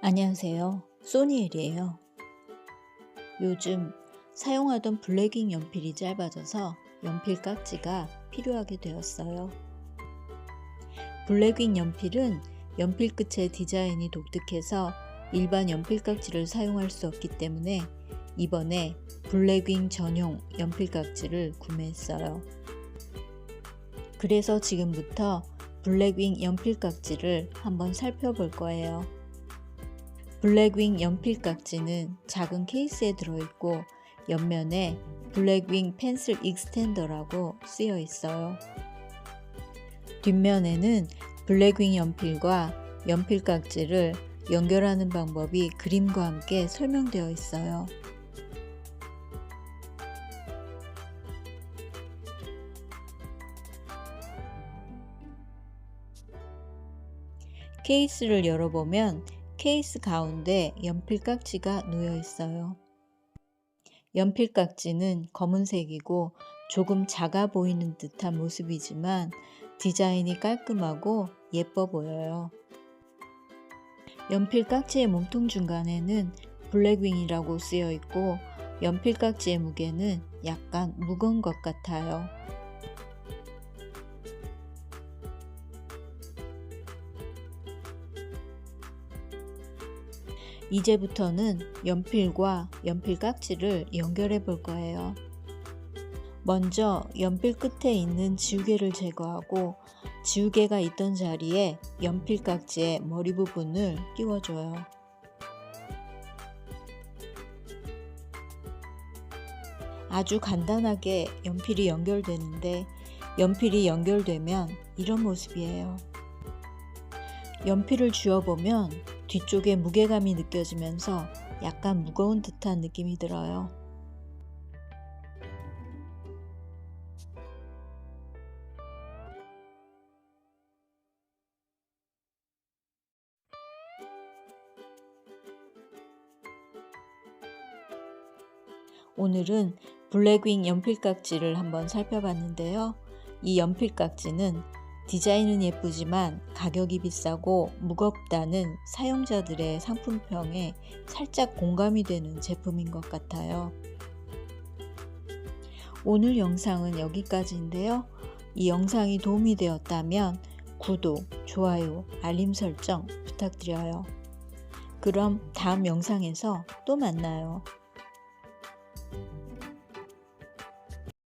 안녕하세요. 소니엘이에요. 요즘 사용하던 블랙잉 연필이 짧아져서 연필 깍지가 필요하게 되었어요. 블랙잉 연필은 연필 끝의 디자인이 독특해서 일반 연필 깍지를 사용할 수 없기 때문에 이번에 블랙윙 전용 연필 깍지를 구매했어요. 그래서 지금부터 블랙윙 연필 깍지를 한번 살펴볼 거예요. 블랙윙 연필 깍지는 작은 케이스에 들어있고 옆면에 블랙윙 펜슬 익스텐더라고 쓰여 있어요. 뒷면에는 블랙윙 연필과 연필 깍지를 연결하는 방법이 그림과 함께 설명되어 있어요. 케이스를 열어보면 케이스 가운데 연필 깍지가 놓여 있어요. 연필 깍지는 검은색이고 조금 작아 보이는 듯한 모습이지만 디자인이 깔끔하고 예뻐 보여요. 연필 깍지의 몸통 중간에는 블랙윙이라고 쓰여 있고 연필 깍지의 무게는 약간 무거운 것 같아요. 이제부터는 연필과 연필 깍지를 연결해 볼 거예요. 먼저 연필 끝에 있는 지우개를 제거하고 지우개가 있던 자리에 연필 깍지의 머리 부분을 끼워줘요. 아주 간단하게 연필이 연결되는데 연필이 연결되면 이런 모습이에요. 연필을 쥐어보면 뒤쪽에 무게감이 느껴지면서 약간 무거운 듯한 느낌이 들어요. 오늘은 블랙윙 연필 깍지를 한번 살펴봤는데요. 이 연필 깍지는 디자인은 예쁘지만 가격이 비싸고 무겁다는 사용자들의 상품평에 살짝 공감이 되는 제품인 것 같아요. 오늘 영상은 여기까지인데요. 이 영상이 도움이 되었다면 구독, 좋아요, 알림 설정 부탁드려요. 그럼 다음 영상에서 또 만나요.